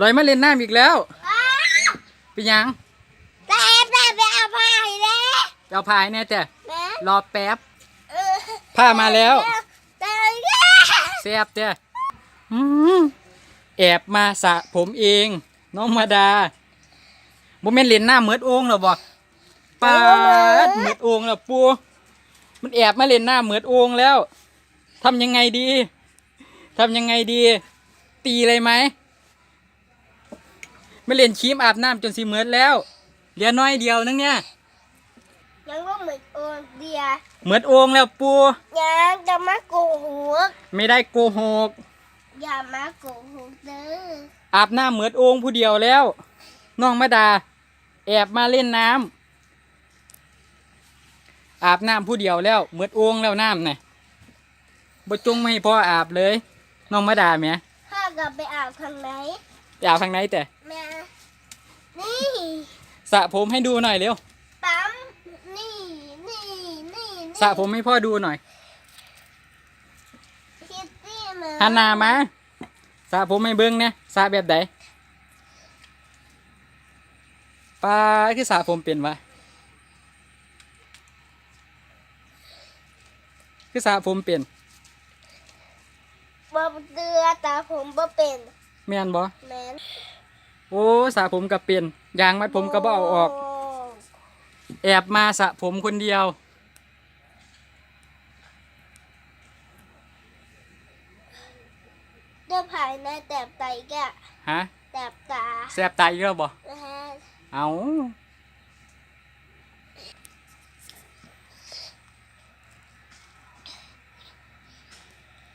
ลอยมาเล่นน้ำอีกแล้วเป็นหยังแต่แต่ไปเอาผ้าให้แม่เอาพายแน่แต่แม่รอแป๊บเออผ้ามาแล้วแต่แซ่บเต้อืมแอบมาสระผมเอง น้องมาดาบ่แม่นเล่นน้ำเหมือดโอ่งหรอบ่ปาดเหมือดโอ่งแล้วปูมันแอบมาเล่นน้ำเหมือดโอ่งแล้วทำยังไงดีทำยังไงดี ตีเลยไหม ไม่เล่นครีมอาบน้ำจนสิเหมือดแล้วเหลือน้อยเดียวนึงเนี่ยยังว่าเหมือนโอนเดียเหมือดโอ่งแล้วปูยังจะมาโกหกไม่ได้โกหกอย่ามาโกหกเด้ออาบน้ำเหมือดโอ่งผู้เดียวแล้วน้องมาดาแอบมาเล่นน้ำอาบน้ำผู้เดียวแล้วเหมือดโอ่งแล้วน้ำน่ะบ่จงไม่ให้พ่ออาบเลย น้องมาดาแหม่ข้ากลับไปอาบทางไหนไปอาบทางไหนแต่แม่ นี่สระผมให้ดูหน่อยเร็วปั๊มนี่นี่นี่สระผมให้พ่อดูหน่อยคิตตี้มาหันหน้ามาสระผมให้เบิ้งเนี่ยสระแบบใดปลาคือสระผมเป็นวะคือสระผมเป็นบ่เตือตาผมบ่เป็นแม่นบ่แม่น โอ้สระผมก็เป็นยางมัดผมก็บ่เอาออก แอบมาสระผมคนเดียว เดี๋ยวภายในแตบไตแกะฮะแตบตาแสบตาอีกแล้วบ่นะฮะเอา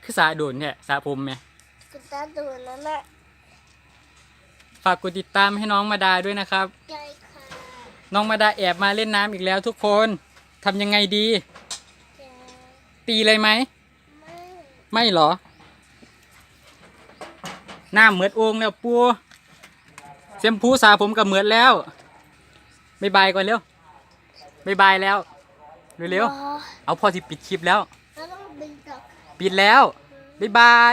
คือสระโดนเนี่ยสระผมไหมกุตาดูนั่นน่ะ ฝากกดติดตามให้น้องมาดาด้วยนะครับ ใจค่ะน้องมาดาแอบมาเล่นน้ำอีกแล้วทุกคนทำยังไงดีแกตีเลยไหม ไม่ไม่เหรอ หน้าเหมือดโอ่งแล้วปูเซมพูสาผมกับเหมือดแล้วบายบายก่อนเร็วบายบายแล้วเร็วอ๋อๆเอาพอสิปิดคลิปแล้วแล้วต้องดึงต่อ ปิดแล้วบายบาย